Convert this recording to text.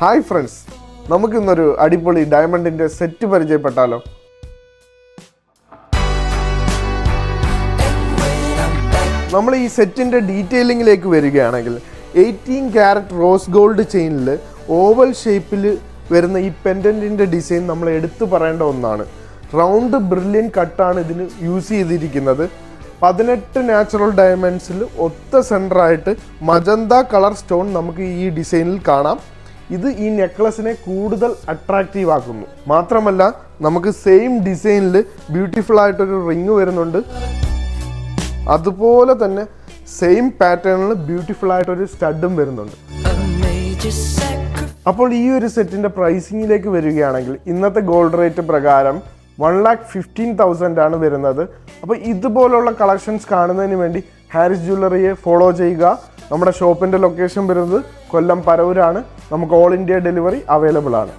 Hi friends നമുക്കിന്നൊരു അടിപൊളി ഡയമണ്ടിന്റെ set പരിചയപ്പെട്ടാലോ? നമ്മൾ ഈ സെറ്റിന്റെ ഡീറ്റെയിലിംഗിലേക്ക് വരികയാണെങ്കിൽ എയ്റ്റീൻ ക്യാരറ്റ് റോസ് ഗോൾഡ് ചെയിനിൽ ഓവൽ ഷേപ്പിൽ വരുന്ന ഈ പെൻഡന്റിന്റെ ഡിസൈൻ നമ്മൾ എടുത്തു പറയേണ്ട ഒന്നാണ്. റൗണ്ട് ബ്രില്യൻ കട്ടാണ് ഇതിന് യൂസ് ചെയ്തിരിക്കുന്നത്. പതിനെട്ട് നാച്ചുറൽ ഡയമണ്ട്സിൽ ഒത്ത സെന്ററായിട്ട് മജന്ത കളർ സ്റ്റോൺ നമുക്ക് ഈ ഡിസൈനിൽ കാണാം. ഇത് ഈ നെക്ലസിനെ കൂടുതൽ അട്രാക്റ്റീവ് ആക്കുന്നു. മാത്രമല്ല നമുക്ക് സെയിം ഡിസൈനിൽ ബ്യൂട്ടിഫുൾ ആയിട്ടൊരു റിങ് വരുന്നുണ്ട്. അതുപോലെ തന്നെ സെയിം പാറ്റേണിൽ ബ്യൂട്ടിഫുൾ ആയിട്ടൊരു സ്റ്റഡും വരുന്നുണ്ട്. അപ്പോൾ ഈ ഒരു സെറ്റിന്റെ പ്രൈസിങ്ങിലേക്ക് വരികയാണെങ്കിൽ ഇന്നത്തെ ഗോൾഡ് റേറ്റ് പ്രകാരം വൺ ലാക്ക് ഫിഫ്റ്റീൻ തൗസൻഡ് ആണ് വരുന്നത്. അപ്പോൾ ഇതുപോലുള്ള കളക്ഷൻസ് കാണുന്നതിന് വേണ്ടി ഹാരിസ് ജ്വല്ലറിയെ ഫോളോ ചെയ്യുക. നമ്മുടെ ഷോപ്പിന്റെ ലൊക്കേഷൻ വരുന്നത് കൊല്ലം പരവൂരാണ്. നമുക്ക് ഓൾ ഇന്ത്യ ഡെലിവറി അവൈലബിൾ ആണ്.